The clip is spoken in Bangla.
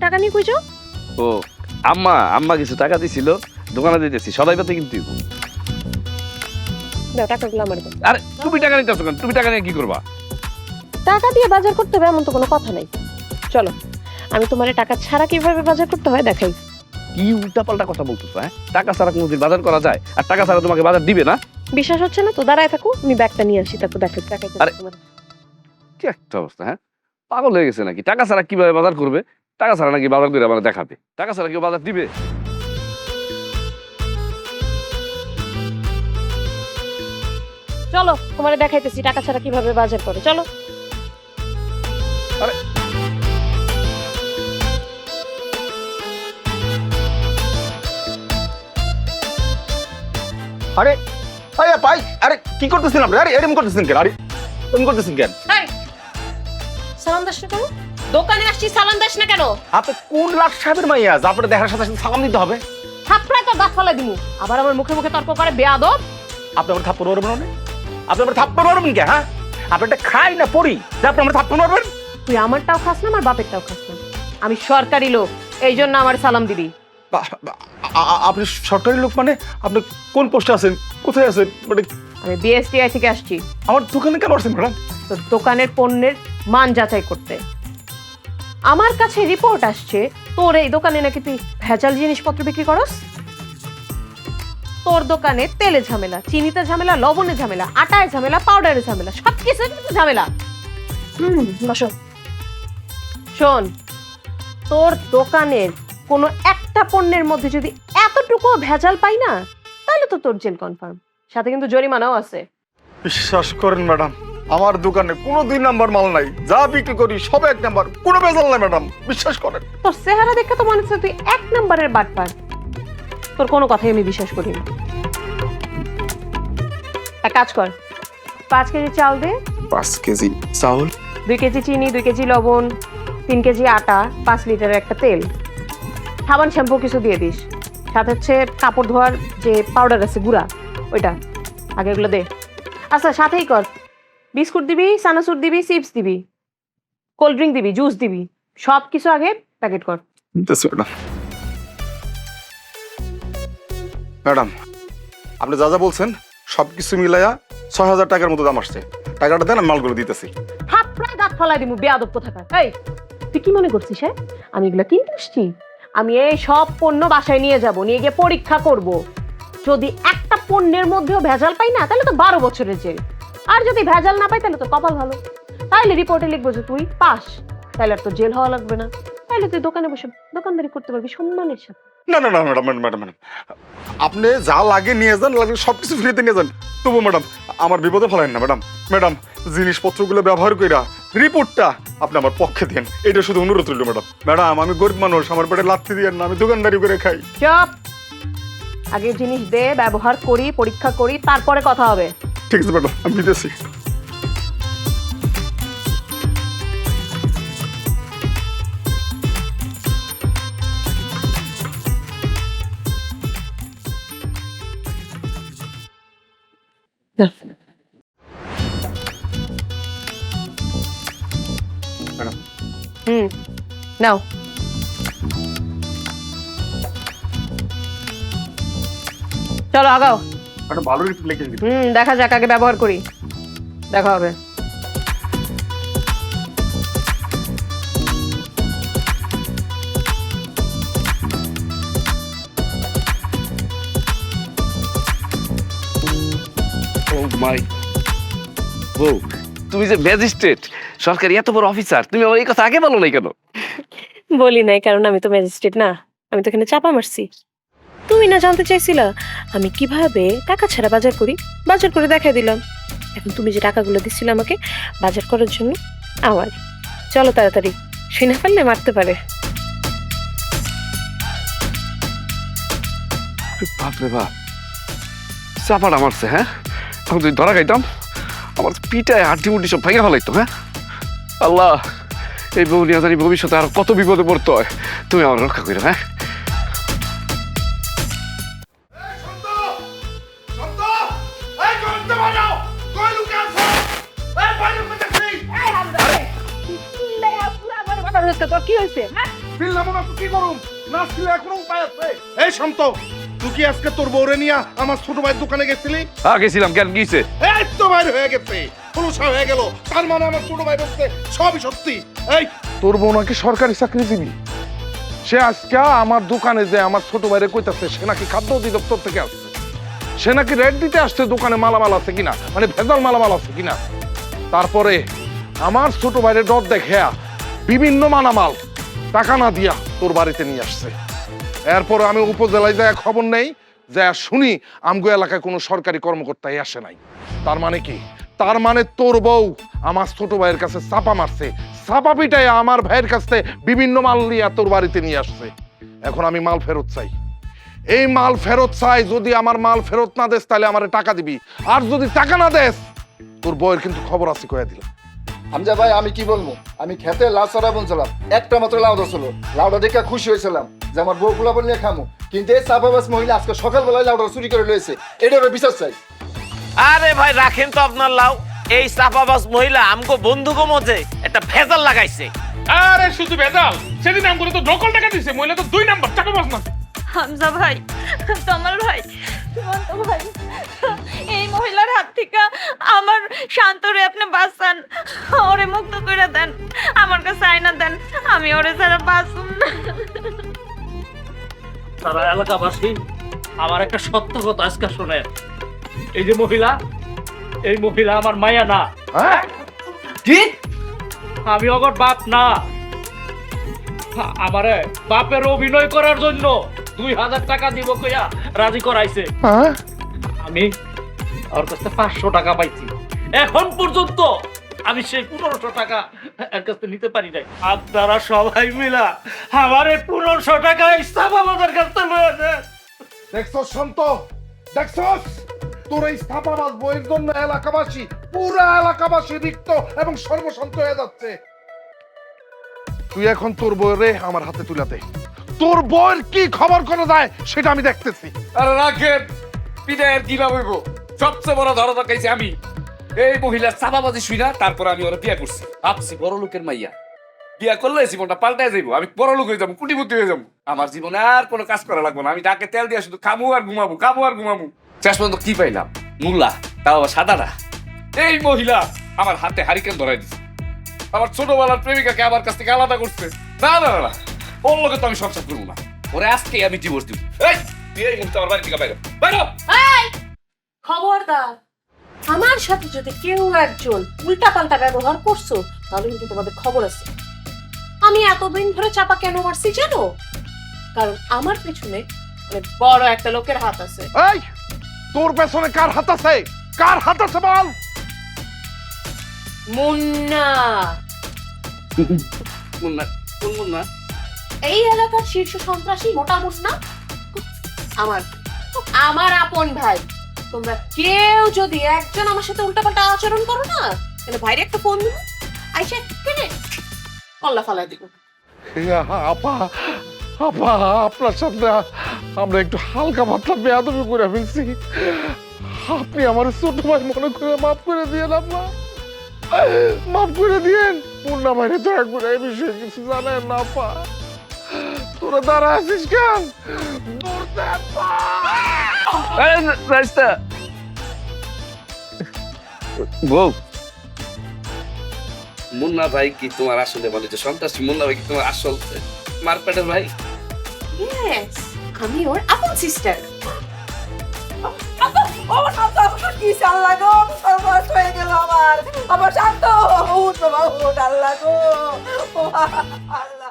টাকা নিয়ে ও আম্মা আম্মা কিছু টাকা দিছিল দোকানে দিতেছি সদাই পাতে কিন্তু দাও টাকাগুলো আমার দাও। আরে তুমি টাকা নিতেছো কেন? তুমি টাকা নিয়ে কি করবা? টাকা দিয়ে বাজার করতে হবে এমন তো কোনো কথা নাই। চলো আমি তোমার টাকা ছাড়া কীভাবে বাজার করতে হয় দেখাই। কি উল্টাপাল্টা কথা বলতেছো হ্যাঁ? টাকা ছাড়া কোনোদিন বাজার করা যায়? আর টাকা ছাড়া তোমাকে বাজার দিবে না? বিশ্বাস হচ্ছে না? তো দাঁড়ায় থাকো আমি ব্যাগটা নিয়ে আসি তারপর দেখাই দেখাই আরে। কি একটা অবস্থা হ্যাঁ? পাগল হয়ে গেছে নাকি? টাকা ছাড়া কীভাবে বাজার করবে? টাকা ছাড়া নাকি বাজার করে আমার দেখাবে। টাকা ছাড়া কেউ বাজার দিবে? চলো তোমার দেখাইতেছি টাকা ছাড়া কীভাবে বাজার করে চলো। আরে। আরে ভাই আরে কি করতেছেন আপনি? আরে এরকম করতেছেন কেন? আরে এরকম করতেছেন কেন? সালাম দাস কেন দোকানে আসছি সালাম দাস না কেন? আপনি কোন লাট সাহেবের মাইয়া? যা আপনার দেখার সাথে সাথে সালাম দিতে হবে। থাপড়ায় তো গাছ ফালা দিমু। আবার আমার মুখে মুখে তর্ক করে বেয়াদব। আপনি আমার থাপ্পড় মারবেন না আপনি আমার থাপ্পড় মারবেন কে হ্যাঁ? আপনি একটা খাই না পড়ি যে আপনি আমার থাপ্পড় মারবেন? তুই আমারটাও খাস না আমার বাপেরটাও খাস না। আমি সরকারি লোক এই জন্য আমার সালাম দিবি। আপনি সরকারি লোক মানে আপনি কোন পোস্টে আছেন কোথায় আছেন? মানে আমি বিএসটিআই থেকে আসছি। আমার দোকানে কেন আসছেন ম্যাডাম? তোর দোকানের পণ্যের মান যাচাই করতে। আমার কাছে রিপোর্ট আসছে তোর এই দোকানে নাকি তুই ভেজাল জিনিসপত্র বিক্রি করস? তোর দোকানে তেলে ঝামেলা চিনিতে ঝামেলা লবণে ঝামেলা আটায় ঝামেলা পাউডারে ঝামেলা সব কিছু ঝামেলা। হুম বসো। শোন তোর দোকানের কোনো একটা পণ্যের মধ্যে যদি এতটুকু ভেজাল পাই না তাহলে তো তোর জেল কনফার্ম সাথে কিন্তু জরিমানাও আছে। বিশ্বাস করেন ম্যাডাম আমার দোকানে কোনো দুই নাম্বার মাল নাই। যা বিক্রি করি সব এক নাম্বার। কোনো বেজাল নাই ম্যাডাম। বিশ্বাস করেন। তোর চেহারা দেখে তো মনে হচ্ছে তুই এক নম্বরের বাটপার তোর কোনো কথাই আমি বিশ্বাস করি না। এক কাজ কর পাঁচ কেজি চাল দে। পাঁচ কেজি চাউল। দুই কেজি চিনি দুই কেজি লবণ তিন কেজি আটা পাঁচ লিটারের একটা তেল। সাবান শ্যাম্পু কিছু দিয়ে দিস। সাথে হচ্ছে কাপড় ধোয়ার যে পাউডার আছে গুঁড়া ওইটা। আগে এগুলো দে। আচ্ছা সাথেই কর। বিস্কুট দিবি সানাসুর দিবি চিপস দিবি কোল্ড ড্রিঙ্ক দিবি জুস দিবি সব কিছু আগে প্যাকেট কর। ম্যাডাম ম্যাডাম আপনি যা যা বলছেন সব কিছু মিলাইয়া ছয় হাজার টাকার মতো দাম আসছে। টাকাটা দেন আমি মালগুলো দিতেছি। থাপড়ায় দাঁত ফলাই দিমু বেয়াদব কোথাকার। এই তুই কি মনে করছিস হ্যাঁ? আমি এগুলো কিনতে আসছি। আমি এই সব পণ্য বাসায় নিয়ে যাব নিয়ে গিয়ে পরীক্ষা করব। যদি একটা পণ্যের মধ্যেও ভেজাল পাই না তাহলে তো বারো বছরের জেল। আর যদি ভেজাল না পাই তাহলে তো কপাল ভালো। তাইলে রিপোর্টে লিখব যে তুই পাস। তাহলে আর তো জেল হওয়া লাগবে না। তাহলে তুই দোকানে বসে দোকানদারি করতে পারবি সম্মানের সাথে। না না না ম্যাডাম ম্যাডাম ম্যাডাম আপনি যা লাগে নিয়ে যান লাগে সব কিছু ফ্রিতে নিয়ে যান। তবু ম্যাডাম আমার বিপদে ফেলেন না ম্যাডাম। ম্যাডাম জিনিসপত্রগুলো ব্যবহার কইরা রিপোর্টটা আপনি আমার পক্ষে দেন এটা শুধু অনুরোধ রইল ম্যাডাম। ম্যাডাম আমি গরিব মানুষ আমার পেটে লাত্তি দিয়ে না আমি দোকানদারি করে খাই। চপ। আগে জিনিস দে ব্যবহার করি পরীক্ষা করি তারপরে কথা হবে। ঠিক আছে ম্যাডাম আমি দিতেছি ম্যাডাম হুম নাও চলো আগাও একটা ভালো লিখে হুম দেখা যাক আগে ব্যবহার করি। দেখা হবে। ও মাই বউ তুমি যে ম্যাজিস্ট্রেট সরকারি এত বড় অফিসার তুমি আমার এই কথা আগে বলো নাই কেন? বলি নাই কারণ আমি তো ম্যাজিস্ট্রেট না। আমি তো এখানে চাপা মারছি। তুমি না জানতে চাইছিলা, আমি কীভাবে টাকা ছাড়া বাজার করি? বাজার করে দেখাই দিলাম। এখন তুমি যে টাকাগুলো দিচ্ছিলে আমাকে বাজার করার জন্য, আমার। চলো তাড়াতাড়ি শুনে ফেললে মারতে পারে। বাপরে বাপ চাপাটা মারছে হ্যাঁ? এখন যদি ধরা খাইতাম, আমার পিটায় হাড্ডি মুড্ডি সব ভেঙে ফেলাইতো হ্যাঁ? আল্লাহ, এই বউ নিয়ে জানি ভবিষ্যতে আর কত বিপদে পড়তে হয়। তুমি আমার রক্ষা করো হ্যাঁ? তোর আমার দোকানে সত্যি এই তোর বউ নাকি সরকারি সে আজকে আমার দোকানে যে আমার ছোট ভাইরে কইতাছে সে নাকি খাদ্য অধিদপ্তর থেকে আসছে সে নাকি রেট দিতে আসছে দোকানে মালামাল আছে কিনা? মানে ভেজাল মালামাল আছে কিনা তারপরে আমার ছোট ভাইরে ডর দেখে বিভিন্ন মানামাল টাকা না দিয়া তোর বাড়িতে নিয়ে আসছে। এরপর আমি উপজেলায় যায় খবর নেই যে শুনি আমগো এলাকায় কোনো সরকারি কর্মকর্তাই আসে নাই। তার মানে কি? তার মানে তোর বউ আমার ছোট ভাইয়ের কাছে চাপা মারছে, চাপা পিটাই আমার ভাইয়ের কাছে বিভিন্ন মাল নিয়ে তোর বাড়িতে নিয়ে আসছে। এখন আমি মাল ফেরত চাই। এই মাল ফেরত চাই, যদি আমার মাল ফেরত না দেস তাহলে আমার টাকা দিবি। আর যদি টাকা না দেস তোর বউয়ের কিন্তু খবর আছে কয়ে দিলাম। হামজা ভাই আমি কি বলব? আমি খেতে লাউ চড়া বলছিলাম একটা মাত্র লাউ ছিল লাউটা দেখে খুশি হয়েছিলাম যে আমার বউ পোলা নিয়ে খামু। কিন্তু এই চাপাবাস মহিলা আজকে সকালবেলায় লাউটা চুরি করে লয়েছে এটারও বিচার চাই আরে ভাই রাখেন তো আপনার লাউ। এই চাপাবাজ মহিলা আমগো বন্ধুগো মধ্যে একটা ভেজাল লাগাইছে। আরে শুধু ভেজাল? সেদিন আমগুলো তো নকল টাকা দিছে মহিলা তো দুই নাম্বার চাপে বাস না হামজা ভাই তমাল ভাই সুমন্ত ভাই। শান্তরে আপনি বাঁচান। ওরে মুক্ত করে দেন। আমার কাছে আয়না দেন। আমি ওরে ছাড়া বাঁচুন না। তারা এলাকাবাসী আমার একটা সত্য কথা আজকে শোনেন। এই যে মহিলা এই মহিলা আমার মায়া না। হ্যাঁ? কি? আমি অগর বাপ না। আমারে বাপের অভিনয় করার জন্য দুই হাজার টাকা দিব কইয়া রাজি করাইছে। হ্যাঁ? আমি ওর কাছে পাঁচশো টাকা পাইছি। এখন পর্যন্ত আমি সেই পনেরোশো টাকা এর কাছে নিতে পারি নাই। আপনারা সবাই মিলা আমার এই পনেরোশো টাকা ইসলাম আমাদের কাছে লয়ে দেন দেখছস শান্ত? দেখছস? তোর এই স্থাপাবাদ বইয়ের জন্য এলাকাবাসী পুরা এলাকাবাসী রিক্ত এবং সর্বশান্ত হয়ে যাচ্ছে। তুই এখন তোর বইরে আমার হাতে তুলে দে। তোর বইয়ের কি খবর করা যায় সেটা আমি দেখতেছি। আরে রাখেন বিদায়ের কি হইব সবচেয়ে বড় ধরা দেখাইছি আমি। এই মহিলার চাপাবাজি শুই না তারপর আমি ওরা বিয়া করছি। ভাবছি বড় লোকের মাইয়া। বিয়া করলে জীবনটা পাল্টায় যাইবো আমি বড় লোক হয়ে যাব কুটিপতি হয়ে যাব। আমার জীবনে আর কোনো কাজ করা লাগবে না আমি তাকে তেল দিয়ে শুধু খামু আর ঘুমাবো খামু আর ঘুমাবো। শেষ পর্যন্ত কি পাইলাম? মুল্লা তাও সাদাটা। এই মহিলা আমার হাতে হারিকেন ধরাই দিছে। আমার ছোটবেলার প্রেমিকাকে আমার কাছ থেকে আলাদা করছে। না না না, ওর লোকে তো আমি সংসার করব না। ওরে আজকে আমি ডিভোর্স দিব। এই তুই এই মুহূর্তে আমার বাড়ি থেকে বাইরে বাইরে খবরদার। আমার সাথে যদি কেউ একজন উল্টাপাল্টা ব্যবহার করছ তাহলে কিন্তু তোমাদের খবর আছে। আমি এতদিন ধরে চাপা কেন মারছি জানো? কারণ আমার পেছনে অনেক বড় একটা লোকের হাত আছে। এই তোর পেছনে কার হাত আছে? কার হাত আছে বল? মুন্না। মুন্না কোন মুন্না? এই এলাকার শীর্ষ সন্ত্রাসী মোটা মুন্না। আমার আমার আপন ভাই। তোমরা কেউ যদি একজন আমার সাথে উল্টাপাল্টা আচরণ করো না, তাহলে ভাইরে একটা ফোন দিবো। আইসা কেনে কল্লা ফালাই দিব। আপা আপা, আপনার সাথে আমরা একটু হালকা পাতলা বেয়াদবি করে ফেলছি। আপনি আমার ছোট ভাই, মনে করে মাফ করে দিয়ে আপা। মাফ করে দিয়েন। পূর্ণা ভাইরে দয়া করে এই বিষয়ে কিছু জানেন না, আপা। তোরা দাঁড়া আছিস কেন? দৌড়তে রাইস্তা। বউ মুন্না ভাই কি তোমার আসলে মানে যে সন্ত্রাসী মুন্না ভাই কি তোমার আসল মারপেটের ভাই? ইয়েস আমি ওর আপন সিস্টার ও শান্ত আমার কি আল্লাহ গো সর্বনাশ হয়ে গেল আমার। আমার শান্ত উঠ বাবা উঠ আল্লাহ গো। আল্লাহ।